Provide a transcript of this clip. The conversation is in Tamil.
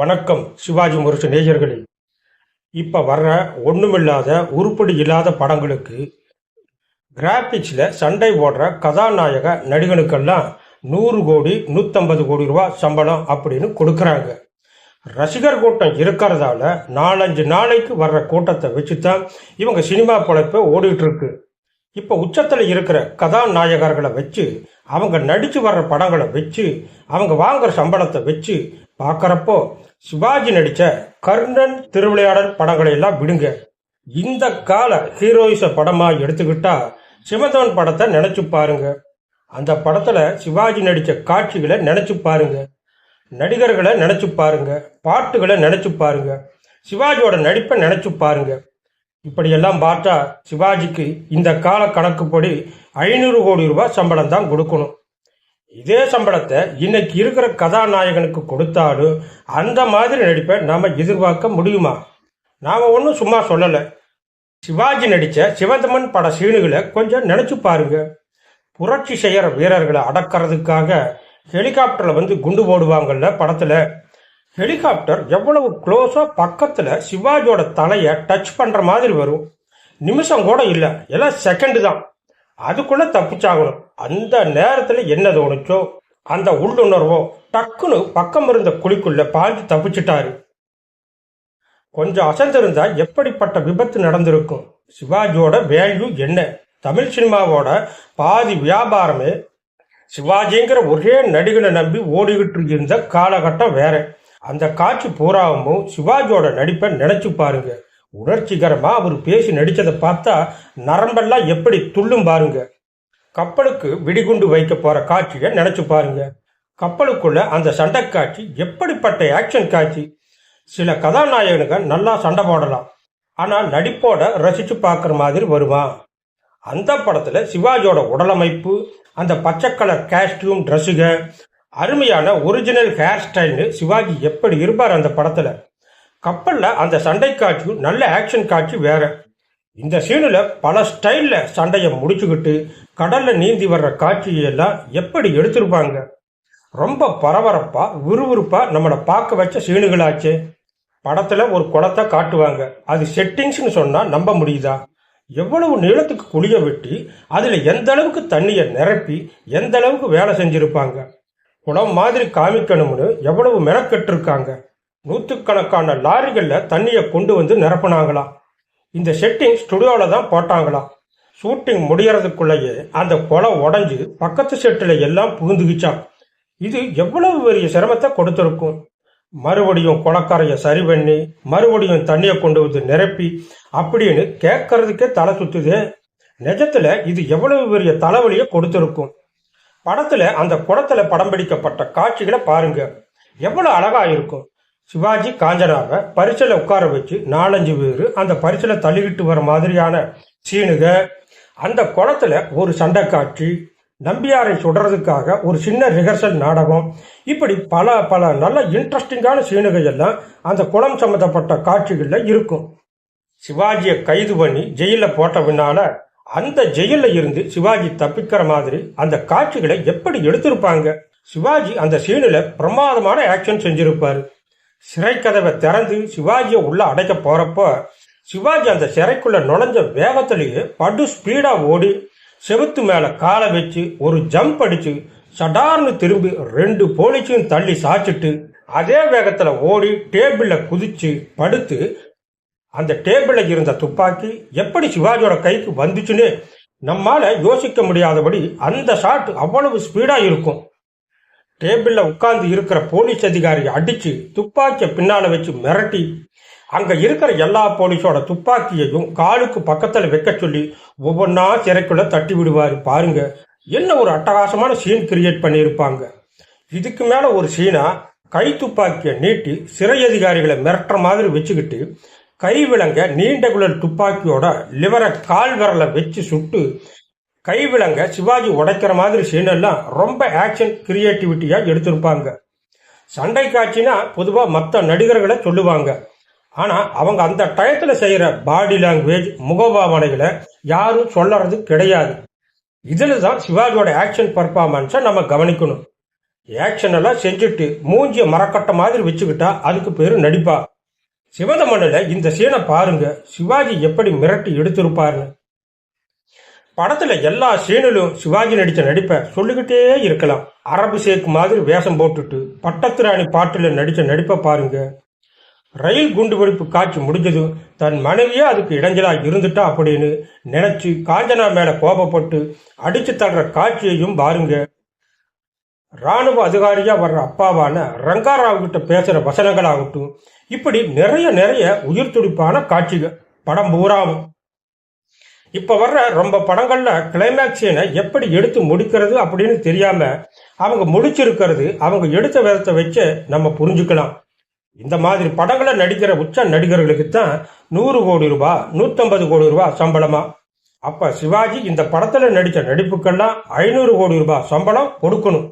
வணக்கம் சிவாஜி முரசு நேயர்களே. இப்போ வர்ற ஒன்றுமில்லாத உருப்படி இல்லாத படங்களுக்கு கிராஃபிக்ஸில் சண்டை ஓடுற கதாநாயக நடிகனுக்கெல்லாம் நூறு கோடி நூற்றம்பது கோடி ரூபா சம்பளம் அப்படின்னு கொடுக்குறாங்க. ரசிகர் கூட்டம் இருக்கிறதால நாலஞ்சு நாளைக்கு வர்ற கூட்டத்தை வச்சு தான் இவங்க சினிமா பொழைப்ப ஓடிட்டுருக்கு இப்போ உச்சத்தில் இருக்கிற கதாநாயகர்களை வச்சு அவங்க நடித்து வர்ற படங்களை வச்சு அவங்க வாங்குற சம்பளத்தை வச்சு பார்க்குறப்போ சிவாஜி நடித்த கர்ணன் திருவிளையாடல் படங்களை எல்லாம் விடுங்க. இந்த கால ஹீரோயிச படமாக எடுத்துக்கிட்டா சிவதவன் படத்தை நினச்சி பாருங்க. அந்த படத்தில் சிவாஜி நடித்த காட்சிகளை நினச்சி பாருங்க. நடிகர்களை நினச்சி பாருங்க. பாட்டுகளை நினச்சி பாருங்க. சிவாஜியோட நடிப்பை நினச்சி பாருங்கள் இப்படியெல்லாம் பார்த்தா சிவாஜிக்கு இந்த கால கணக்குப்படி ஐநூறு கோடி ரூபாய் சம்பளம் தான் கொடுக்கணும். இதே சம்பளத்தை இன்னைக்கு இருக்கிற கதாநாயகனுக்கு கொடுத்தாலும் அந்த மாதிரி நடிப்பை நாம் எதிர்பார்க்க முடியுமா? நாம் ஒன்றும் சும்மா சொல்லலை. சிவாஜி நடித்த சிவந்தமன் பட சீனுகளை கொஞ்சம் நினச்சி பாருங்க. புரட்சி செய்கிற வீரர்களை அடக்கிறதுக்காக ஹெலிகாப்டரில் வந்து குண்டு போடுவாங்கல்ல படத்தில். ஹெலிகாப்டர் எவ்வளவு க்ளோஸோ பக்கத்தில் சிவாஜியோட தலையை டச் பண்ணுற மாதிரி வரும். நிமிஷம் கூட இல்லை. எல்லாம் செகண்டு தான். அதுக்குள்ளே தப்பிச்சாகணும். அந்த நேரத்தில் என்ன தோணுச்சோ அந்த உள்ளுணர்வோ டக்குன்னு பக்கம் இருந்த குழிக்குள்ள பாஞ்சு தப்பிச்சிட்டாரு. கொஞ்சம் அசந்திருந்தா எப்படிப்பட்ட விபத்து நடந்திருக்கும்? சிவாஜியோட வேல்யூ என்ன? தமிழ் சினிமாவோட பாதி வியாபாரமே சிவாஜிங்கிற ஒரே நடிகனை நம்பி ஓடிக்கிட்டு இருந்த காலகட்டம் வேற. அந்த காட்சி பூராவும் சிவாஜியோட நடிப்பை நினைச்சு பாருங்க. உணர்ச்சிகரமா அவர் பேசி நடிச்சதை பார்த்தா நரம்பெல்லாம் எப்படி துள்ளும் பாருங்க. கப்பலுக்கு வெடிகுண்டு வைக்க போற காட்சியை நினைச்சு பாருங்க. கப்பலுக்குள்ள அந்த சண்டை காட்சி எப்படிப்பட்ட ஆக்ஷன் காட்சி? சில கதாநாயகனுங்க நல்லா சண்டை போடலாம். ஆனால் நடிப்போட ரசிச்சு பார்க்குற மாதிரி வருமா அந்த படத்தில் சிவாஜியோட உடலமைப்பு அந்த பச்சை கலர் காஸ்டியூம் ட்ரெஸ்ஸுக அருமையான ஒரிஜினல் ஹேர் ஸ்டைல்னு சிவாஜி எப்படி இருப்பார் அந்த படத்தில்? கப்பலில் அந்த சண்டை காட்சியும் நல்ல ஆக்ஷன் காட்சி வேற. இந்த சீனில் பல ஸ்டைலில் சண்டையை முடிச்சுக்கிட்டு கடலில் நீந்தி வர்ற காட்சியெல்லாம் எப்படி எடுத்திருப்பாங்க? ரொம்ப பரபரப்பாக விறுவிறுப்பாக நம்மளை பார்க்க வச்ச சீனுகளாச்சே படத்தில் ஒரு குளத்தை காட்டுவாங்க. அது செட்டிங்ஸ்னு சொன்னால் நம்ப முடியுதா? எவ்வளவு நீளத்துக்கு குழிய வெட்டி அதில் எந்த அளவுக்கு தண்ணியை நிரப்பி எந்த அளவுக்கு வேலை செஞ்சுருப்பாங்க? குளம் மாதிரி காமிக்கணும்னு எவ்வளவு மெனக்கெட்டிருக்காங்க? நூற்றுக்கணக்கான லாரிகளில் தண்ணியை கொண்டு வந்து நிரப்பினாங்களாம் இந்த செட்டிங் ஸ்டுடியோவில் தான் போட்டாங்களாம் ஷூட்டிங் முடியறதுக்குள்ளேயே அந்த குளம் உடஞ்சி பக்கத்து செட்டில் எல்லாம் புகுந்துக்கிச்சான் இது எவ்வளவு பெரிய சிரமத்தை கொடுத்துருக்கும்? மறுபடியும் குளக்கரையை சரி பண்ணி மறுபடியும் தண்ணியை கொண்டு வந்து நிரப்பி அப்படின்னு கேட்கறதுக்கே தலை சுத்துது. நிஜத்துல இது எவ்வளவு பெரிய தலைவலியை கொடுத்துருக்கும்? படத்துல அந்த குடத்தில் படம் பிடிக்கப்பட்ட காட்சிகளை பாருங்க. எவ்வளவு அழகா இருக்கும். சிவாஜி காஞ்சனாவை பரிசல உட்கார வச்சு நாலஞ்சு பேர் அந்த பரிசல தள்ளிக்கிட்டு வர மாதிரியான சீனுக அந்த குளத்துல ஒரு சண்டை காட்சி நம்பியாரை சுடுறதுக்காக ஒரு சின்ன ரிஹர்சல் நாடகம் இப்படி பல பல நல்ல இன்ட்ரெஸ்டிங்கான சீனுகள் எல்லாம் அந்த குளம் சம்மந்தப்பட்ட காட்சிகளில் இருக்கும். சிவாஜியை கைது பண்ணி ஜெயிலில் போட்ட பின்னால அந்த ஜெயில இருந்து சிவாஜி தப்பிக்கிற மாதிரி அந்த காட்சிகளை எப்படி எடுத்திருப்பாங்க? சிவாஜி அந்த சீனில் பிரமாதமான ஆக்ஷன் செஞ்சிருப்பார். சிறை கதவை திறந்து சிவாஜியை உள்ள அடைக்க போறப்போ சிவாஜி அந்த சிறைக்குள்ள நுழைஞ்ச வேகத்திலேயே படு ஸ்பீடா ஓடி செவுத்து மேல காலை வச்சு ஒரு ஜம்ப் அடிச்சு சடார்னு திரும்பி ரெண்டு போலீஸையும் தள்ளி சாச்சிட்டு அதே வேகத்துல ஓடி டேபிள்ல குதிச்சு படுத்து அந்த டேபிளில் இருந்த துப்பாக்கி எப்படி சிவாஜியோட கைக்கு வந்துச்சுன்னு நம்மால யோசிக்க முடியாதபடி அந்த ஷாட் அவ்வளவு ஸ்பீடா இருக்கும். டேபிளில் உட்கார்ந்து இருக்கிற போலீஸ் அதிகாரி அடிச்சு துப்பாக்கியை பின்னால வச்சு மிரட்டி அங்க இருக்கிற எல்லா போலீஸோட துப்பாக்கியையும் காலுக்கு பக்கத்துல வைக்க சொல்லி ஒவ்வொன்றா சிறைக்குள்ள தட்டி விடுவாரு பாருங்க. என்ன ஒரு அட்டகாசமான சீன் கிரியேட் பண்ணியிருப்பாங்க. இதுக்கு மேல ஒரு சீனா கை துப்பாக்கியை நீட்டி சிறை அதிகாரிகளை மிரட்டுற மாதிரி வச்சுக்கிட்டு கை விலங்க நீண்ட குழல் துப்பாக்கியோட லிவரை கால் விரலை வச்சு சுட்டு கைவிலங்க சிவாஜி உடைக்கிற மாதிரி சீனெல்லாம் ரொம்ப ஆக்ஷன் கிரியேட்டிவிட்டியாக எடுத்திருப்பாங்க. சண்டை காட்சினா பொதுவாக மற்ற நடிகர்களை சொல்லுவாங்க. ஆனால் அவங்க அந்த டயத்தில் செய்கிற பாடி லாங்குவேஜ் முகபாவனைகளை யாரும் சொல்லறது கிடையாது. இதில் தான் சிவாஜியோட ஆக்ஷன் பர்ஃபார்மன்ஸை நம்ம கவனிக்கணும். ஆக்ஷன் எல்லாம் செஞ்சுட்டு மூஞ்சிய மரக்கட்ட மாதிரி வச்சுக்கிட்டா அதுக்கு பேர் நடிப்பா. சிவதமனில் இந்த சீனை பாருங்க. சிவாஜி எப்படி மிரட்டி எடுத்திருப்பாருன்னு. படத்துல எல்லா சீனிலும் சிவாஜி நடித்த நடிப்பை சொல்லிக்கிட்டே இருக்கலாம். அரபு சேக் மாதிரி வேஷம் போட்டுட்டு பட்டத்திராணி பாட்டுல நடித்த நடிப்பை பாருங்க. ரயில் குண்டு வெடிப்பு காட்சி முடிஞ்சதும் தன் மனைவியே அதுக்கு இடைஞ்சலா இருந்துட்டா அப்படின்னு நினைச்சு காஞ்சனா மேல கோபப்பட்டு அடிச்சு தடுற காட்சியையும் பாருங்க. ராணுவ அதிகாரியாக வர்ற அப்பாவான ரங்காராவ் கிட்ட வசனங்களாகட்டும் இப்படி நிறைய நிறைய உயிர் துடிப்பான காட்சிகள் படம் பூராவும். இப்போ வர்ற ரொம்ப படங்களில் கிளைமேக்ஸ் சீனை எப்படி எடுத்து முடிக்கிறது அப்படின்னு தெரியாமல் அவங்க முடிச்சிருக்கிறது அவங்க எடுத்த விதத்தை வச்சு நம்ம புரிஞ்சுக்கலாம். இந்த மாதிரி படங்களை நடிக்கிற உச்ச நடிகர்களுக்கு தான் நூறு கோடி ரூபா நூற்றம்பது கோடி ரூபா சம்பளமா. அப்போ சிவாஜி இந்த படத்தில் நடித்த நடிப்புக்கெல்லாம் ஐநூறு கோடி ரூபாய் சம்பளம் கொடுக்கணும்.